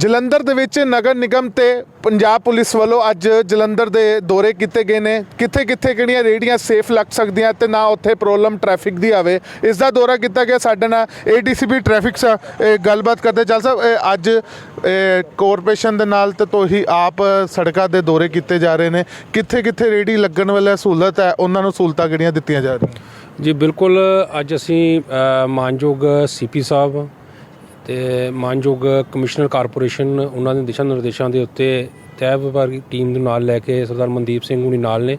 ਜਲੰਧਰ ਦੇ ਵਿੱਚ ਨਗਰ ਨਿਗਮ ਤੇ ਪੰਜਾਬ ਪੁਲਿਸ ਵੱਲੋਂ ਅੱਜ ਜਲੰਧਰ ਦੇ ਦੌਰੇ ਕੀਤੇ ਗਏ ਨੇ। ਕਿੱਥੇ ਕਿੱਥੇ ਕਿਹੜੀਆਂ ਰੇੜੀਆਂ ਸੇਫ ਲੱਗ ਸਕਦੀਆਂ ਤੇ ਨਾ ਉੱਥੇ ਪ੍ਰੋਬਲਮ ਟ੍ਰੈਫਿਕ ਦੀ ਆਵੇ। ਇਸ ਦਾ ਦੌਰਾ ਕੀਤਾ ਗਿਆ ਸਾਡੇ ਨਾਲ ਏਡੀਸੀਪੀ ਟ੍ਰੈਫਿਕ ਸਾ ਇਹ ਗੱਲਬਾਤ ਕਰਦੇ ਚੱਲ ਸਾਹਿਬ ਅੱਜ ਇਹ ਕਾਰਪੋਰੇਸ਼ਨ ਦੇ ਨਾਲ ਤੇ ਹੀ ਆਪ ਸੜਕਾਂ ਦੇ ਦੌਰੇ ਕੀਤੇ ਜਾ ਰਹੇ ਨੇ। ਕਿੱਥੇ ਕਿੱਥੇ ਰੇੜੀ ਲੱਗਣ ਵਾਲਾ ਸਹੂਲਤ ਹੈ ਉਹਨਾਂ ਨੂੰ ਸਹੂਲਤਾਂ ਕਿਹੜੀਆਂ ਦਿੱਤੀਆਂ ਜਾ ਰਹੀਆਂ? ਜੀ ਬਿਲਕੁਲ ਅੱਜ ਅਸੀਂ ਅ, ਮਾਨਯੋਗ ਸੀਪੀ ਸਾਹਿਬ ਤੇ ਮਾਨਯੋਗ ਕਮਿਸ਼ਨਰ ਕਾਰਪੋਰੇਸ਼ਨ ਉਹਨਾਂ ਦੇ ਦਿਸ਼ਾ ਨਿਰਦੇਸ਼ਾਂ ਦੇ ਉੱਤੇ ਤੈਅ ਵਿਭਾਗੀ ਟੀਮ ਨੂੰ ਨਾਲ ਲੈ ਕੇ ਸਰਦਾਰ ਮਨਦੀਪ ਸਿੰਘ ਹੁਣੀ ਨਾਲ ਨੇ।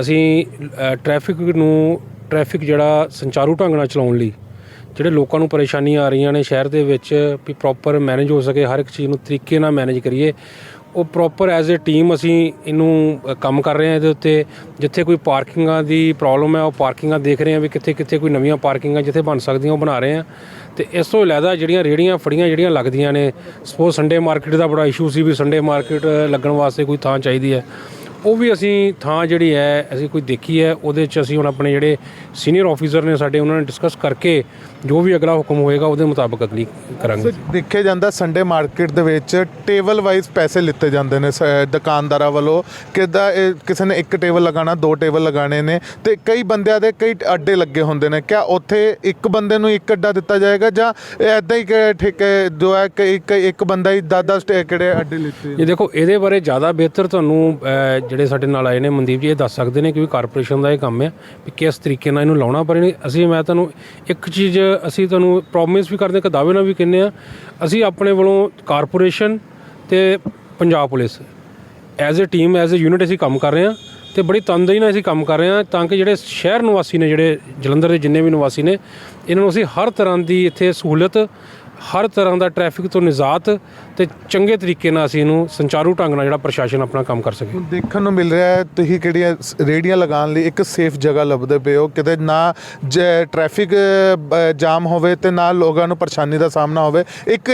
ਅਸੀਂ ਅ, ਟ੍ਰੈਫਿਕ ਨੂੰ ਟ੍ਰੈਫਿਕ ਜਿਹੜਾ ਸੰਚਾਰੂ ਢੰਗ ਨਾਲ ਚਲਾਉਣ ਲਈ ਜਿਹੜੇ ਲੋਕਾਂ ਨੂੰ ਪਰੇਸ਼ਾਨੀਆਂ ਆ ਰਹੀਆਂ ਨੇ ਸ਼ਹਿਰ ਦੇ ਵਿੱਚ ਵੀ ਪ੍ਰੋਪਰ ਮੈਨੇਜ ਹੋ ਸਕੇ ਹਰ ਇੱਕ ਚੀਜ਼ ਨੂੰ ਤਰੀਕੇ ਨਾਲ ਮੈਨੇਜ ਕਰੀਏ ਉਹ ਪ੍ਰੋਪਰ ਐਜ਼ ਅ ਟੀਮ ਅਸੀਂ ਇਹਨੂੰ ਕੰਮ ਕਰ ਰਹੇ ਹਾਂ ਇਹਦੇ ਉੱਤੇ। ਜਿੱਥੇ ਕੋਈ ਪਾਰਕਿੰਗਾਂ ਦੀ ਪ੍ਰੋਬਲਮ ਹੈ, ਉਹ ਪਾਰਕਿੰਗਾਂ ਦੇਖ ਰਹੇ ਹਾਂ ਵੀ ਕਿੱਥੇ ਕਿੱਥੇ ਕੋਈ ਨਵੀਆਂ ਪਾਰਕਿੰਗਾਂ ਜਿੱਥੇ ਬਣ ਸਕਦੀਆਂ, ਉਹ ਬਣਾ ਰਹੇ ਹਾਂ। ਤੇ ਇਸ ਤੋਂ ਇਲਾਵਾ ਜਿਹੜੀਆਂ ਰੇੜੀਆਂ ਫੜੀਆਂ ਜਿਹੜੀਆਂ ਲੱਗਦੀਆਂ ਨੇ ਸਪੋਜ਼ ਸੰਡੇ ਮਾਰਕੀਟ ਦਾ ਬੜਾ ਇਸ਼ੂ ਸੀ ਵੀ ਸੰਡੇ ਮਾਰਕੀਟ ਲੱਗਣ ਵਾਸਤੇ ਕੋਈ ਥਾਂ ਚਾਹੀਦੀ ਹੈ। ਉਹ ਵੀ ਅਸੀਂ ਥਾਂ ਜਿਹੜੀ ਹੈ ਅਸੀਂ ਕੋਈ ਦੇਖੀ ਹੈ ਉਹਦੇ 'ਚ ਅਸੀਂ ਹੁਣ ਆਪਣੇ ਜਿਹੜੇ ਸੀਨੀਅਰ ਆਫੀਸਰ ਨੇ ਸਾਡੇ ਉਹਨਾਂ ਨਾਲ ਡਿਸਕਸ ਕਰਕੇ ਜੋ ਵੀ ਅਗਲਾ ਹੁਕਮ ਹੋਏਗਾ ਉਹਦੇ ਮੁਤਾਬਕ ਅਗਲੀ ਕਰਾਂਗੇ। ਦੇਖਿਆ ਜਾਂਦਾ ਸੰਡੇ ਮਾਰਕੀਟ ਦੇ ਵਿੱਚ ਟੇਬਲ ਵਾਈਜ਼ ਪੈਸੇ ਲਿੱਤੇ ਜਾਂਦੇ ਨੇ ਦੁਕਾਨਦਾਰਾਂ ਵੱਲੋਂ। ਕਿਦਾ ਕਿਸੇ ਨੇ ਇੱਕ ਟੇਬਲ ਲਗਾਉਣਾ ਦੋ ਟੇਬਲ ਲਗਾਉਣੇ ਨੇ ਤੇ ਕਈ ਬੰਦਿਆਂ ਦੇ ਕਈ ਅੱਡੇ ਲੱਗੇ ਹੁੰਦੇ ਨੇ। ਕਿਆ ਉੱਥੇ ਇੱਕ ਬੰਦੇ ਨੂੰ ਇੱਕ ਅੱਡਾ ਦਿੱਤਾ ਜਾਏਗਾ ਜਾਂ ਐਦਾਂ ਹੀ ਠੇਕੇ ਜੋ ਹੈ ਕਿ ਇੱਕ ਇੱਕ ਬੰਦਾ ਹੀ 10 10 ਕਿਹੜੇ ਅੱਡੇ ਲਿੱਤੇ ਇਹ ਦੇਖੋ ਇਹਦੇ ਬਾਰੇ ਜ਼ਿਆਦਾ ਬਿਹਤਰ ਤੁਹਾਨੂੰ ਜਿਹੜੇ ਸਾਡੇ ਨਾਲ ਆਏ ਨੇ, ਮਨਦੀਪ ਜੀ ਇਹ ਦੱਸ ਸਕਦੇ ਨੇ ਕਿਉਂਕਿ ਕਾਰਪੋਰੇਸ਼ਨ ਦਾ ਇਹ ਕੰਮ ਹੈ ਵੀ ਕਿਸ ਤਰੀਕੇ ਨਾਲ ਇਹਨੂੰ ਲਾਉਣਾ, ਪਰ ਇਹਨੇ- ਅਸੀਂ, ਮੈਂ ਤੁਹਾਨੂੰ ਇੱਕ ਚੀਜ਼ ਅਸੀਂ ਤੁਹਾਨੂੰ ਪ੍ਰੋਮਿਸ ਵੀ ਕਰਦੇ ਕਿ ਦਾਅਵੇ ਨਾਲ ਵੀ ਕਹਿੰਦੇ ਆ ਅਸੀਂ ਆਪਣੇ ਵੱਲੋਂ ਕਾਰਪੋਰੇਸ਼ਨ ਤੇ Punjab police as uh team as uh unit ਅਸੀਂ ਕੰਮ ਕਰ ਰਹੇ ਹਾਂ ਤੇ ਬੜੀ ਤਨਦੇਹੀ ਨਾਲ ਅਸੀਂ ਕੰਮ ਕਰ ਰਹੇ ਹਾਂ ਤਾਂ ਕਿ ਜਿਹੜੇ ਸ਼ਹਿਰ ਨਿਵਾਸੀ ਨੇ, ਜਿਹੜੇ ਜਲੰਧਰ ਦੇ ਜਿੰਨੇ ਵੀ ਨਿਵਾਸੀ ਨੇ, ਇਹਨਾਂ ਨੂੰ ਅਸੀਂ ਹਰ ਤਰ੍ਹਾਂ ਦੀ ਇੱਥੇ ਸਹੂਲਤ ਹਰ ਤਰ੍ਹਾਂ ਦਾ ਟ੍ਰੈਫਿਕ ਤੋਂ ਨਿਜਾਤ ਤੇ ਚੰਗੇ ਤਰੀਕੇ ਨਾਲ ਅਸੀਂ ਇਹਨੂੰ ਸੰਚਾਰੂ ਢੰਗ ਨਾਲ ਜਿਹੜਾ ਪ੍ਰਸ਼ਾਸਨ ਆਪਣਾ ਕੰਮ ਕਰ ਸਕੇ। ਦੇਖਣ ਨੂੰ ਮਿਲ ਰਿਹਾ ਹੈ, ਤੁਸੀਂ ਕਿਹੜੀਆਂ ਸ- ਰੇਹੜੀਆਂ ਲਗਾਉਣ ਲਈ ਇੱਕ ਸੇਫ ਜਗ੍ਹਾ ਲੱਭਦੇ ਪਏ ਹੋ, ਕਿਤੇ ਨਾ ਟ੍ਰੈਫਿਕ ਜਾਮ ਹੋਵੇ ਤੇ ਨਾ ਲੋਕਾਂ ਨੂੰ ਪਰੇਸ਼ਾਨੀ ਦਾ ਸਾਹਮਣਾ ਹੋਵੇ। ਇੱਕ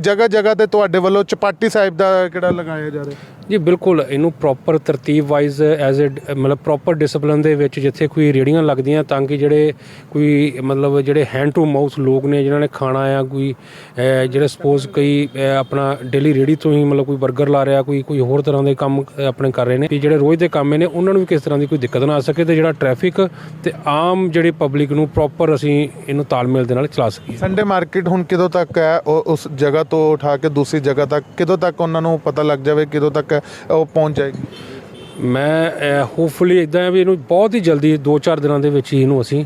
ਜਗ੍ਹਾ ਜਗ੍ਹਾ ਤੇ ਤੁਹਾਡੇ ਵੱਲੋਂ ਚਪਾਟੀ ਸਾਹਿਬ ਦਾ ਕਿਹੜਾ ਲਗਾਇਆ ਜਾ ਰਿਹਾ? ਜੀ, ਬਿਲਕੁਲ, ਇਹਨੂੰ ਪ੍ਰੋਪਰ ਤਰਤੀਬ ਵਾਈਜ਼ ਐਜ਼ ਅ ਮਤਲਬ ਪ੍ਰੋਪਰ ਡਿਸਪਲਿਨ ਦੇ ਵਿੱਚ ਜਿੱਥੇ ਕੋਈ ਰੇੜੀਆਂ ਲੱਗਦੀਆਂ ਤਾਂ ਕਿ ਜਿਹੜੇ ਕੋਈ, ਮਤਲਬ ਜਿਹੜੇ ਹੈਂਡ ਟੂ ਮਾਊਥ ਲੋਕ ਨੇ, ਜਿਨ੍ਹਾਂ ਨੇ ਖਾਣਾ ਆ, ਕੋਈ ਜਿਹੜੇ ਸਪੋਜ਼ ਕਈ ਆਪਣਾ ਡੇਲੀ ਰੇੜੀ ਤੋਂ ਹੀ ਮਤਲਬ ਕੋਈ 버ਗਰ ਲਾ ਰਿਹਾ, ਕੋਈ ਕੋਈ ਹੋਰ ਤਰ੍ਹਾਂ ਦੇ ਕੰਮ ਆਪਣੇ ਕਰ ਰਹੇ ਨੇ, ਵੀ ਜਿਹੜੇ ਰੋਜ਼ ਦੇ ਕੰਮ ਨੇ, ਉਹਨਾਂ ਨੂੰ ਵੀ ਕਿਸ ਤਰ੍ਹਾਂ ਦੀ ਕੋਈ ਦਿੱਕਤ ਨਾ ਆ ਸਕੇ ਤੇ ਜਿਹੜਾ ਟ੍ਰੈਫਿਕ ਤੇ ਆਮ ਜਿਹੜੇ ਪਬਲਿਕ ਨੂੰ ਪ੍ਰੋਪਰ ਅਸੀਂ ਇਹਨੂੰ ਤਾਲਮੇਲ ਦੇ ਨਾਲ ਚਲਾ ਸਕੀਏ। ਸੰਡੇ ਮਾਰਕੀਟ ਹੁਣ ਕਿਦੋਂ ਤੱਕ ਹੈ? ਉਹ, ਉਸ ਜਗ੍ਹਾ ਤੋਂ ਉਠਾ ਕੇ ਦੂਸਰੀ ਜਗ੍ਹਾ ਤੱਕ ਕਿਦੋਂ ਤੱਕ ਉਹਨਾਂ ਨੂੰ ਪਤਾ ਲੱਗ ਜਾਵੇ, ਕਿਦੋਂ ਤੱਕ ਉਹ ਪਹੁੰਚ ਜਾਏਗੀ? ਮੈਂ ਹੋਪਫੁਲੀ ਇਦਾਂ ਵੀ ਇਹਨੂੰ ਬਹੁਤ ਹੀ ਜਲਦੀ 2-4 ਦਿਨਾਂ ਦੇ ਵਿੱਚ ਹੀ ਇਹਨੂੰ ਅਸੀਂ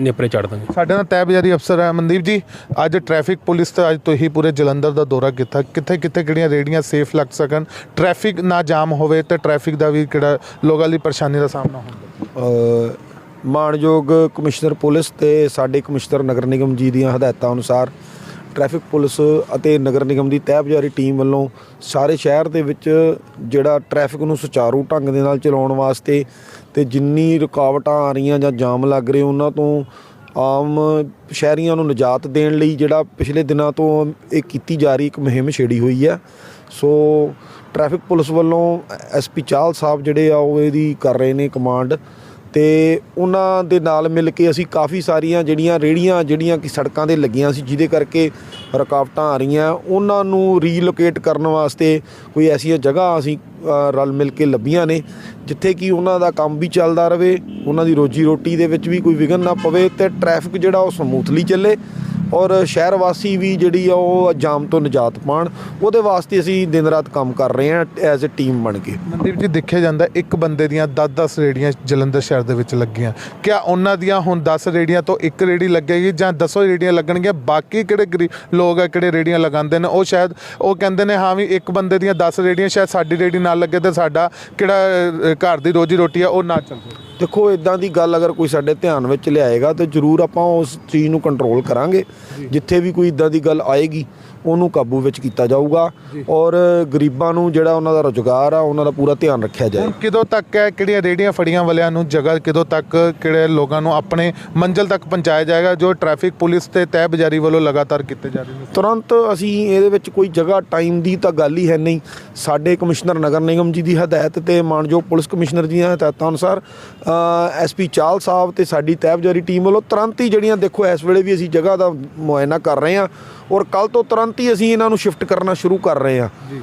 ਨੇਪਰੇ ਚੜ੍ਹ ਦਾਂਗੇ। ਸਾਡੇ ਨਾਲ ਤੈਬਜਾਰੀ ਅਫਸਰ ਹੈ ਮਨਦੀਪ ਜੀ। ਅੱਜ ਟ੍ਰੈਫਿਕ ਪੁਲਿਸ ਤੇ ਅੱਜ ਤੋਂ ਹੀ ਪੂਰੇ ਜਲੰਧਰ ਦਾ ਦੌਰਾ ਕੀਤਾ। ਕਿੱਥੇ ਕਿੱਥੇ ਕਿਹੜੀਆਂ ਰੇੜੀਆਂ ਸੇਫ ਲੱਗ ਸਕਣ? ਟ੍ਰੈਫਿਕ ਨਾ ਜਾਮ ਹੋਵੇ ਤੇ ਟ੍ਰੈਫਿਕ ਦਾ ਵੀ ਕਿਹੜਾ ਲੋਕਾਂ ਲਈ ਪਰੇਸ਼ਾਨੀ ਦਾ ਸਾਹਮਣਾ ਹੁੰਦਾ ਅ, ਮਾਣਯੋਗ ਕਮਿਸ਼ਨਰ ਪੁਲਿਸ ਤੇ ਸਾਡੇ ਕਮਿਸ਼ਨਰ ਨਗਰ ਨਿਗਮ ਜੀ ਦੀਆਂ ਹਦਾਇਤਾਂ ਅਨੁਸਾਰ ਟ੍ਰੈਫਿਕ ਪੁਲਿਸ ਅਤੇ ਨਗਰ ਨਿਗਮ ਦੀ ਤਹਿਬਜ਼ਾਰੀ ਟੀਮ ਵੱਲੋਂ ਸਾਰੇ ਸ਼ਹਿਰ ਦੇ ਵਿੱਚ ਜਿਹੜਾ ਟ੍ਰੈਫਿਕ ਨੂੰ ਸੁਚਾਰੂ ਢੰਗ ਦੇ ਨਾਲ ਚਲਾਉਣ ਵਾਸਤੇ ਤੇ ਜਿੰਨੀ ਰੁਕਾਵਟਾਂ ਆ ਰਹੀਆਂ ਜਾਂ ਜਾਮ ਲੱਗ ਰਹੇ, ਉਹਨਾਂ ਤੋਂ ਆਮ ਸ਼ਹਿਰੀਆਂ ਨੂੰ ਨਿਜਾਤ ਦੇਣ ਲਈ ਜਿਹੜਾ ਪਿਛਲੇ ਦਿਨਾਂ ਤੋਂ ਇਹ ਕੀਤੀ ਜਾ ਰਹੀ ਇੱਕ ਮੁਹਿੰਮ ਛੇੜੀ ਹੋਈ ਹੈ। ਸੋ ਟ੍ਰੈਫਿਕ ਪੁਲਿਸ ਵੱਲੋਂ ਐਸਪੀ ਚਾਹਲ ਸਾਹਿਬ ਜਿਹੜੇ ਆ, ਉਹ ਇਹਦੀ ਕਰ ਰਹੇ ਨੇ ਕਮਾਂਡ ਤੇ ਉਹਨਾਂ ਦੇ ਨਾਲ ਮਿਲ ਕੇ ਅਸੀਂ ਕਾਫੀ ਸਾਰੀਆਂ ਜਿਹੜੀਆਂ ਰੇੜੀਆਂ ਜਿਹੜੀਆਂ ਕਿ ਸੜਕਾਂ ਦੇ ਲੱਗੀਆਂ ਸੀ, ਜਿਹਦੇ ਕਰਕੇ ਰੁਕਾਵਟਾਂ ਆ ਰਹੀਆਂ। ਉਹਨਾਂ ਨੂੰ ਰੀਲੋਕੇਟ ਕਰਨ ਵਾਸਤੇ ਕੋਈ ਐਸੀਆਂ ਜਗ੍ਹਾ ਅਸੀਂ ਰਲ ਮਿਲ ਕੇ ਲੱਭੀਆਂ ਨੇ, ਜਿੱਥੇ ਕਿ ਉਹਨਾਂ ਦਾ ਕੰਮ ਵੀ ਚੱਲਦਾ ਰਹੇ, ਉਹਨਾਂ ਦੀ ਰੋਜੀ ਰੋਟੀ ਦੇ ਵਿੱਚ ਵੀ ਕੋਈ ਵਿਘਨ ਨਾ ਪਵੇ ਤੇ ਟ੍ਰੈਫਿਕ ਜਿਹੜਾ ਉਹ ਸਮੂਥਲੀ ਚੱਲੇ। ਔਰ ਸ਼ਹਿਰ ਵਾਸੀ ਵੀ ਜਿਹੜੀ ਆ ਉਹ ਜਾਮ ਤੋਂ ਨਿਜਾਤ ਪਾਣ ਉਹਦੇ ਵਾਸਤੇ ਅਸੀਂ ਦਿਨ ਰਾਤ ਕੰਮ ਕਰ ਰਹੇ ਹਾਂ ਐਜ਼ ਅ ਟੀਮ ਬਣ ਕੇ। ਮਨਦੀਪ ਜੀ, ਦੇਖਿਆ ਜਾਂਦਾ ਇੱਕ ਬੰਦੇ ਦੀਆਂ 10-10 ਰੇੜੀਆਂ ਜਲੰਧਰ ਸ਼ਹਿਰ ਦੇ ਵਿੱਚ ਲੱਗੀਆਂ। ਕਿਆ ਉਹਨਾਂ ਦੀਆਂ ਹੁਣ 10 ਰੇੜੀਆਂ ਤੋਂ ਇੱਕ ਰੇੜੀ ਲੱਗੇਗੀ ਜਾਂ 10 ਰੇੜੀਆਂ ਲੱਗਣਗੀਆਂ? ਬਾਕੀ ਕਿਹੜੇ ਗਰੀਬ ਲੋਕ ਆ, ਕਿਹੜੇ ਰੇੜੀਆਂ ਲਗਾਉਂਦੇ ਨੇ? ਉਹ ਸ਼ਾਇਦ, ਉਹ ਕਹਿੰਦੇ ਨੇ, ਹਾਂ ਵੀ ਇੱਕ ਬੰਦੇ ਦੀਆਂ 10 ਰੇੜੀਆਂ ਸ਼ਾਇਦ ਸਾਡੀ ਰੇੜੀ ਨਾਲ ਲੱਗੇ ਤੇ ਸਾਡਾ ਕਿਹੜਾ ਘਰ ਦੀ ਰੋਜੀ ਰੋਟੀ ਆ, ਉਹ ਨਾ ਚੱਲੇ ਦੇਖੋ ਇਦਾਂ ਦੀ ਗੱਲ ਅਗਰ ਕੋਈ ਸਾਡੇ ਧਿਆਨ ਵਿੱਚ ਲਿਆਏਗਾ ਤੇ ਜ਼ਰੂਰ ਆਪਾਂ ਉਸ ਚੀਜ਼ ਨੂੰ ਕੰਟਰੋਲ ਕਰਾਂਗੇ। ਜਿੱਥੇ ਵੀ ਕੋਈ ਇਦਾਂ ਦੀ ਗੱਲ ਆਏਗੀ ਉਹਨੂੰ ਕਾਬੂ ਵਿੱਚ ਕੀਤਾ ਜਾਊਗਾ ਔਰ ਗਰੀਬਾਂ ਨੂੰ ਜਿਹੜਾ ਉਹਨਾਂ ਦਾ ਰੁਜ਼ਗਾਰ ਆ ਉਹਨਾਂ ਦਾ ਪੂਰਾ ਧਿਆਨ ਰੱਖਿਆ ਜਾਏ। ਹੁਣ ਕਿਦੋਂ ਤੱਕ ਹੈ ਕਿਹੜੀਆਂ ਰੇੜੀਆਂ ਫੜੀਆਂ ਵਾਲਿਆਂ ਨੂੰ ਜਗ੍ਹਾ ਕਿਦੋਂ ਤੱਕ ਕਿਹੜੇ ਲੋਕਾਂ ਨੂੰ ਆਪਣੇ ਮੰਜ਼ਿਲ ਤੱਕ ਪਹੁੰਚਾਇਆ ਜਾਏਗਾ ਜੋ ਟ੍ਰੈਫਿਕ ਪੁਲਿਸ ਤੇ ਤਹਿਬਜ਼ਾਰੀ ਵੱਲੋਂ ਲਗਾਤਾਰ ਕੀਤੇ ਜਾ ਰਹੇ ਨੇ? ਤੁਰੰਤ ਅਸੀਂ ਇਹਦੇ ਵਿੱਚ ਕੋਈ ਜਗ੍ਹਾ ਟਾਈਮ ਦੀ ਤਾਂ ਗੱਲ ਹੀ ਹੈ ਨਹੀਂ। ਸਾਡੇ ਕਮਿਸ਼ਨਰ ਨਗਰ ਨਿਗਮ ਜੀ ਦੀ ਹਦਾਇਤ ਤੇ ਮਾਨਯੋਗ ਪੁਲਿਸ ਕਮਿਸ਼ਨਰ ਦੀਆਂ ਹਦਾਇਤਾਂ ਅਨੁਸਾਰ ਐਸਪੀ ਚਾਲ ਸਾਹਿਬ ਤੇ ਸਾਡੀ ਤਹਿਬਜ਼ਾਰੀ ਟੀਮ ਵੱਲੋਂ ਤੁਰੰਤ ਹੀ ਜਿਹੜੀਆਂ ਦੇਖੋ ਇਸ ਵੇਲੇ ਵੀ ਅਸੀਂ ਜਗ੍ਹਾ ਦਾ ਮੁਆਇਨਾ ਕਰ ਰਹੇ ਹਾਂ ਔਰ ਕੱਲ ਤੋਂ ਤੁਰੰਤ ਹੀ ਅਸੀਂ ਇਹਨਾਂ ਨੂੰ ਸ਼ਿਫਟ ਕਰਨਾ ਸ਼ੁਰੂ ਕਰ ਰਹੇ ਹਾਂ। ਜੀ।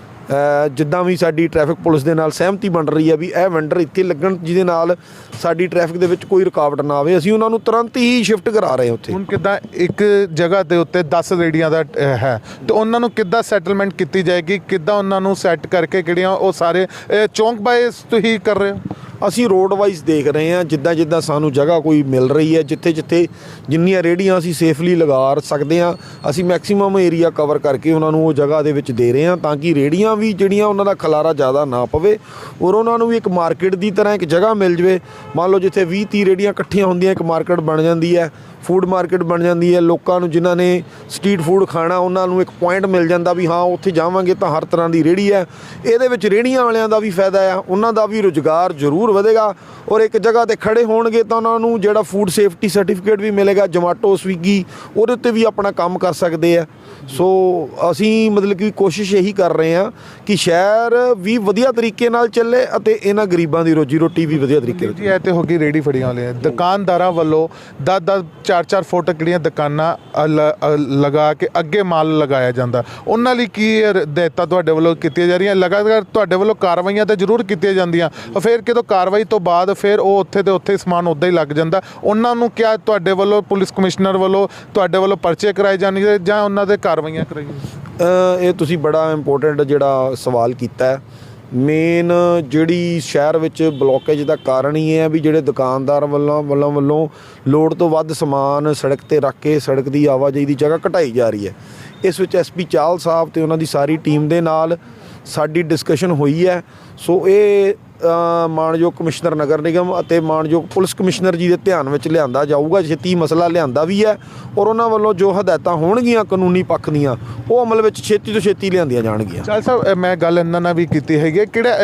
ਜਿੱਦਾਂ ਵੀ ਸਾਡੀ ਟ੍ਰੈਫਿਕ ਪੁਲਿਸ ਦੇ ਨਾਲ ਸਹਿਮਤੀ ਬਣ ਰਹੀ ਹੈ ਵੀ ਇਹ ਵੈਂਡਰ ਇੱਥੇ ਲੱਗਣ ਜਿਹਦੇ ਨਾਲ ਸਾਡੀ ਟ੍ਰੈਫਿਕ ਦੇ ਵਿੱਚ ਕੋਈ ਰੁਕਾਵਟ ਨਾ ਆਵੇ ਅਸੀਂ ਉਹਨਾਂ ਨੂੰ ਤੁਰੰਤ ਹੀ ਸ਼ਿਫਟ ਕਰਾ ਰਹੇ ਹਾਂ ਉੱਥੇ। ਹੁਣ ਕਿੱਦਾਂ ਇੱਕ ਜਗ੍ਹਾ ਦੇ ਉੱਤੇ 10 ਰੇੜੀਆਂ ਦਾ ਹੈ। ਤੇ ਉਹਨਾਂ ਨੂੰ ਕਿੱਦਾਂ ਸੈਟਲਮੈਂਟ ਕੀਤੀ ਜਾਏਗੀ ਕਿੱਦਾਂ ਉਹਨਾਂ ਨੂੰ ਸੈੱਟ ਕਰਕੇ ਕਿਹੜੀਆਂ ਉਹ ਸਾਰੇ ਚੌਂਕ ਬਾਏ ਤੁਸੀਂ ਕਰ ਰਹੇ ਹੋ? ਅਸੀਂ ਰੋਡ ਵਾਈਜ਼ ਦੇਖ ਰਹੇ ਹਾਂ, ਜਿੱਦਾਂ ਜਿੱਦਾਂ ਸਾਨੂੰ ਜਗ੍ਹਾ ਕੋਈ ਮਿਲ ਰਹੀ ਹੈ, ਜਿੱਥੇ ਜਿੱਥੇ ਜਿੰਨੀਆਂ ਰੇੜੀਆਂ ਅਸੀਂ ਸੇਫਲੀ ਲਗਾ ਸਕਦੇ ਹਾਂ, ਅਸੀਂ ਮੈਕਸਿਮਮ ਏਰੀਆ ਕਵਰ ਕਰਕੇ ਉਹਨਾਂ ਨੂੰ ਉਹ ਜਗ੍ਹਾ ਦੇ ਵਿੱਚ ਦੇ ਰਹੇ ਹਾਂ ਤਾਂ ਕਿ ਰੇੜੀਆਂ ਵੀ ਜਿਹੜੀਆਂ ਉਹਨਾਂ ਦਾ ਖਲਾਰਾ ਜ਼ਿਆਦਾ ਨਾ ਪਵੇ ਔਰ ਉਹਨਾਂ ਨੂੰ ਵੀ ਇੱਕ ਮਾਰਕੀਟ ਦੀ ਤਰ੍ਹਾਂ ਇੱਕ ਜਗ੍ਹਾ ਮਿਲ ਜਵੇ। ਮੰਨ ਲਓ ਜਿੱਥੇ 20 30 ਰੇੜੀਆਂ ਇਕੱਠੀਆਂ ਹੁੰਦੀਆਂ, ਇੱਕ ਮਾਰਕੀਟ ਬਣ ਜਾਂਦੀ ਹੈ ਫੂਡ ਮਾਰਕੀਟ ਬਣ ਜਾਂਦੀ ਹੈ, ਲੋਕਾਂ ਨੂੰ ਜਿਨ੍ਹਾਂ ਨੇ ਸਟਰੀਟ ਫੂਡ ਖਾਣਾ, ਉਹਨਾਂ ਨੂੰ ਇੱਕ ਪੁਆਇੰਟ ਮਿਲ ਜਾਂਦਾ ਵੀ ਹਾਂ, ਉੱਥੇ ਜਾਵਾਂਗੇ ਤਾਂ ਹਰ ਤਰ੍ਹਾਂ ਦੀ ਰੇੜੀ ਹੈ। ਇਹਦੇ ਵਿੱਚ ਰੇੜੀਆਂ ਵਾਲਿਆਂ ਦਾ ਵੀ ਫਾਇਦਾ ਆ, ਉਹਨਾਂ ਦਾ ਵੀ ਰੁਜ਼ਗਾਰ ਜ਼ਰੂਰ ਵਧੇਗਾ ਔਰ ਇੱਕ ਜਗ੍ਹਾ ਤੇ ਖੜੇ ਹੋਣਗੇ ਤਾਂ ਉਹਨਾਂ ਨੂੰ ਜਿਹੜਾ ਫੂਡ ਸੇਫਟੀ ਸਰਟੀਫਿਕੇਟ ਵੀ ਮਿਲੇਗਾ ਜੋਮਾਟੋ ਸਵੀਗੀ ਉਹਦੇ ਉੱਤੇ ਵੀ ਆਪਣਾ ਕੰਮ ਕਰ ਸਕਦੇ ਆ। ਸੋ ਅਸੀਂ ਮਤਲਬ ਕਿ ਕੋਸ਼ਿਸ਼ ਇਹੀ ਕਰ ਰਹੇ ਹਾਂ ਕਿ ਸ਼ਹਿਰ ਵੀ ਵਧੀਆ ਤਰੀਕੇ ਨਾਲ ਚੱਲੇ ਅਤੇ ਇਹਨਾਂ ਗਰੀਬਾਂ ਦੀ ਰੋਜੀ ਰੋਟੀ ਵੀ ਵਧੀਆ ਤਰੀਕੇ ਨਾਲ ਜੀ ਇਹ ਤੇ ਹੋ ਗਈ ਰੇੜੀ ਫੜੀਆਂ ਵਾਲੇ ਦੁਕਾਨਦਾਰਾਂ ਵੱਲੋਂ 10 10 4 4 ਫੁੱਟ ਕਿਹੜੀਆਂ ਦੁਕਾਨਾਂ ਲਗਾ ਕੇ ਅੱਗੇ ਮਾਲ ਲਗਾਇਆ ਜਾਂਦਾ। ਉਹਨਾਂ ਲਈ ਕੀ ਹਦਾਇਤਾਂ ਤੁਹਾਡੇ ਵੱਲੋਂ ਕੀਤੀਆਂ ਜਾ ਰਹੀਆਂ? ਲਗਾਤਾਰ ਤੁਹਾਡੇ ਵੱਲੋਂ ਕਾਰਵਾਈਆਂ ਤਾਂ ਜ਼ਰੂਰ ਕੀਤੀਆਂ ਜਾਂਦੀਆਂ। ਫਿਰ ਕਿਦੋਂ ਕਾਰਵਾਈ ਤੋਂ ਬਾਅਦ ਫਿਰ ਉਹ ਉੱਥੇ ਦੇ ਉੱਥੇ ਸਮਾਨ ਉੱਦਾਂ ਹੀ ਲੱਗ ਜਾਂਦਾ। ਉਹਨਾਂ ਨੂੰ ਕਿਆ ਤੁਹਾਡੇ ਵੱਲੋਂ ਪੁਲਿਸ ਕਮਿਸ਼ਨਰ ਵੱਲੋਂ ਤੁਹਾਡੇ ਵੱਲੋਂ ਪਰਚੇ ਕਰਾਏ ਜਾਣਗੇ ਜਾਂ ਉਹਨਾਂ ਦੇ ਕਾਰਵਾਈਆਂ ਕਰਾਈਆਂ? ਇਹ ਤੁਸੀਂ ਬੜਾ ਇੰਪੋਰਟੈਂਟ ਜਿਹੜਾ ਸਵਾਲ ਕੀਤਾ ਹੈ। ਮੇਨ ਜਿਹੜੀ ਸ਼ਹਿਰ ਵਿੱਚ ਬਲੋਕੇਜ ਦਾ ਕਾਰਨ ਹੀ ਹੈ ਵੀ ਜਿਹੜੇ ਦੁਕਾਨਦਾਰ ਵੱਲੋਂ ਵੱਲੋਂ ਵੱਲੋਂ ਲੋੜ ਤੋਂ ਵੱਧ ਸਮਾਨ ਸੜਕ ਤੇ ਰੱਖ ਕੇ ਸੜਕ ਦੀ ਆਵਾਜਾਈ ਦੀ ਜਗ੍ਹਾ ਘਟਾਈ ਜਾ ਰਹੀ ਹੈ। ਇਸ ਵਿੱਚ ਐਸਪੀ ਚਾਲ ਸਾਹਿਬ ਤੇ ਉਹਨਾਂ ਦੀ ਸਾਰੀ ਟੀਮ ਦੇ ਨਾਲ ਸਾਡੀ ਡਿਸਕਸ਼ਨ ਹੋਈ ਹੈ। ਸੋ ਇਹ ਅ, ਮਾਣਯੋਗ ਕਮਿਸ਼ਨਰ ਨਗਰ ਨਿਗਮ ਅਤੇ ਮਾਣਯੋਗ ਪੁਲਿਸ ਕਮਿਸ਼ਨਰ ਜੀ ਦੇ ਧਿਆਨ ਵਿੱਚ ਲਿਆਂਦਾ ਜਾਊਗਾ ਛੇਤੀ ਮਸਲਾ ਲਿਆਂਦਾ ਵੀ ਹੈ ਔਰ ਉਹਨਾਂ ਵੱਲੋਂ ਜੋ ਹਦਾਇਤਾਂ ਹੋਣਗੀਆਂ ਕਾਨੂੰਨੀ ਪੱਖ ਦੀਆਂ ਉਹ ਅਮਲ ਵਿੱਚ ਛੇਤੀ ਤੋਂ ਛੇਤੀ ਲਿਆਂਦੀਆਂ ਜਾਣਗੀਆਂ। ਚਾਲ ਸਾਹਿਬ ਮੈਂ ਗੱਲ ਇਹਨਾਂ ਨਾਲ ਵੀ ਕੀਤੀ ਹੈਗੀ ਹੈ, ਕਿਹੜਾ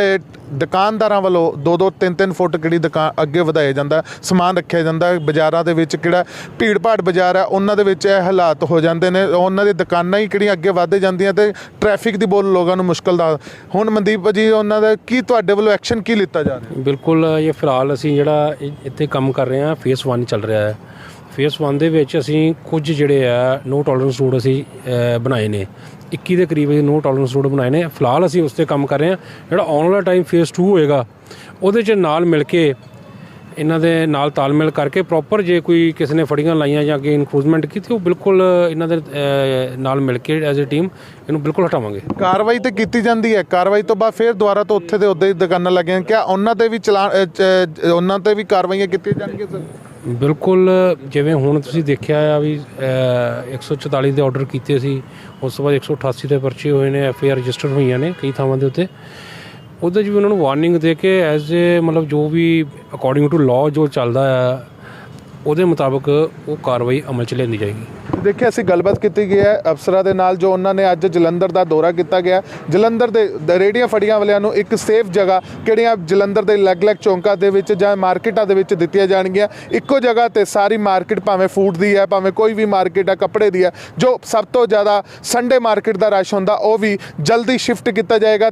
ਦੁਕਾਨਦਾਰਾਂ ਵੱਲੋਂ 2-2 3-3 ਫੁੱਟ ਕਿਹੜੀ ਦੁਕਾਨ ਅੱਗੇ ਵਧਾਇਆ ਜਾਂਦਾ, ਸਮਾਨ ਰੱਖਿਆ ਜਾਂਦਾ, ਬਾਜ਼ਾਰਾਂ ਦੇ ਵਿੱਚ ਕਿਹੜਾ ਭੀੜ ਭਾੜ ਬਾਜ਼ਾਰ ਹੈ ਉਹਨਾਂ ਦੇ ਵਿੱਚ ਇਹ ਹਾਲਾਤ ਹੋ ਜਾਂਦੇ ਨੇ, ਉਹਨਾਂ ਦੀ ਦੁਕਾਨਾਂ ਹੀ ਕਿਹੜੀਆਂ ਅੱਗੇ ਵੱਧ ਜਾਂਦੀਆਂ ਤੇ ਟ੍ਰੈਫਿਕ ਦੀ ਬੋਲ ਲੋਕਾਂ ਨੂੰ ਮੁਸ਼ਕਲ ਦਾ। ਹੁਣ ਮਨਦੀਪ ਜੀ ਉਹਨਾਂ ਦਾ ਕੀ ਤੁਹਾਡੇ ਵੱਲੋਂ ਐਕਸ਼ਨ ਕੀ ਲਿੱਤਾ ਜਾ ਰਿਹਾ? ਬਿਲਕੁਲ, ਇਹ ਫਿਲਹਾਲ ਅਸੀਂ ਜਿਹੜਾ ਇੱਥੇ ਕੰਮ ਕਰ ਰਹੇ ਹਾਂ, ਫੇਸ 1 ਚੱਲ ਰਿਹਾ ਹੈ। ਫੇਸ 1 ਦੇ ਵਿੱਚ ਅਸੀਂ ਕੁਝ ਜਿਹੜੇ ਆ, ਨੋ ਟੋਲਰੈਂਸ ਰੂਟ ਅਸੀਂ ਬਣਾਏ ਨੇ। 21 ਦੇ ਕਰੀਬ ਅਸੀਂ ਨੋ ਟੋਲਰੈਂਸ ਰੋਡ ਬਣਾਏ ਨੇ। ਫਿਲਹਾਲ ਅਸੀਂ ਉਸ ਤੇ ਕੰਮ ਕਰ ਰਹੇ ਹਾਂ। ਜਿਹੜਾ ਆਉਣ ਵਾਲਾ ਟਾਈਮ ਫੇਸ 2 ਹੋਏਗਾ, ਉਹਦੇ 'ਚ ਨਾਲ ਮਿਲ ਕੇ ਇਹਨਾਂ ਦੇ ਨਾਲ ਤਾਲਮੇਲ ਕਰਕੇ ਪ੍ਰੋਪਰ ਜੇ ਕੋਈ ਕਿਸੇ ਨੇ ਫੜੀਆਂ ਲਾਈਆਂ ਜਾਂ ਕਿ ਇਨਕਰੂਜਮੈਂਟ ਕੀਤੀ, ਉਹ ਬਿਲਕੁਲ ਇਹਨਾਂ ਦੇ ਨਾਲ ਮਿਲ ਕੇ ਐਜ਼ ਅ ਟੀਮ ਇਹਨੂੰ ਬਿਲਕੁਲ ਹਟਾਵਾਂਗੇ। ਕਾਰਵਾਈ ਤੇ ਕੀਤੀ ਜਾਂਦੀ ਹੈ। ਕਾਰਵਾਈ ਤੋਂ ਬਾਅਦ ਫਿਰ ਦੁਬਾਰਾ ਤੋਂ ਉੱਥੇ ਦੇ ਉੱਦੇ ਹੀ ਦੁਕਾਨਾਂ ਲੱਗੀਆਂ। ਕਿਆ ਉਹਨਾਂ ਤੇ ਵੀ ਚਲਾਨ ਉਹਨਾਂ ਤੇ ਵੀ ਕਾਰਵਾਈਆਂ ਕੀਤੀਆਂ ਜਾਣਗੀਆਂ, ਸਰ? ਬਿਲਕੁਲ ਜਿਵੇਂ ਹੁਣ ਤੁਸੀਂ ਦੇਖਿਆ ਆ ਵੀ ਅਹ, 144 ਦੇ ਆਰਡਰ ਕੀਤੇ ਸੀ ਉਸ ਤੋਂ ਬਾਅਦ 188 ਦੇ ਪਰਚੇ ਹੋਏ ਨੇ ਐਫ ਆਈ ਆਰ ਰਜਿਸਟਰ ਹੋਈਆਂ ਨੇ ਕਈ ਥਾਵਾਂ ਦੇ ਉੱਤੇ। ਉਹਦੇ 'ਚ ਵੀ ਉਹਨਾਂ ਨੂੰ ਵਾਰਨਿੰਗ ਦੇ ਕੇ ਐਜ਼ ਏ ਮਤਲਬ ਜੋ ਵੀ ਅਕੋਰਡਿੰਗ ਟੂ ਲਾਅ ਜੋ ਚੱਲਦਾ ਆ ਉਹਦੇ ਮੁਤਾਬਕ ਉਹ ਕਾਰਵਾਈ ਅਮਲ 'ਚ ਲਿਆਂਦੀ ਜਾਏਗੀ। ਦੇਖਿਆ, ਅਸੀਂ ਗੱਲਬਾਤ ਕੀਤੀ ਗਈ ਹੈ ਅਫਸਰਾਂ ਦੇ ਨਾਲ ਜੋ ਉਹਨਾਂ ਨੇ ਅੱਜ ਜਲੰਧਰ ਦਾ ਦੌਰਾ ਕੀਤਾ ਗਿਆ। ਜਲੰਧਰ ਦੇ ਦ- ਰੇਹੜੀਆਂ ਫੜੀਆਂ ਵਾਲਿਆਂ ਨੂੰ ਇੱਕ ਸੇਫ ਜਗ੍ਹਾ ਕਿਹੜੀਆਂ ਜਲੰਧਰ ਦੇ ਅਲੱਗ-ਅਲੱਗ ਚੌਂਕਾਂ ਦੇ ਵਿੱਚ ਜਾਂ ਮਾਰਕੀਟਾਂ ਦੇ ਵਿੱਚ ਦਿੱਤੀਆਂ ਜਾਣਗੀਆਂ। ਇੱਕੋ ਜਗ੍ਹਾ ਤੇ ਸਾਰੀ ਮਾਰਕੀਟ ਭਾਵੇਂ ਫੂਡ ਦੀ ਹੈ, ਭਾਵੇਂ ਕੋਈ ਵੀ ਮਾਰਕੀਟ ਆ ਕੱਪੜੇ ਦੀ ਹੈ, ਜੋ ਸਭ ਤੋਂ ਜ਼ਿਆਦਾ ਸੰਡੇ ਮਾਰਕੀਟ ਦਾ ਰਸ਼ ਹੁੰਦਾ, ਉਹ ਵੀ ਜਲਦੀ ਸ਼ਿਫਟ ਕੀਤਾ ਜਾਏਗਾ।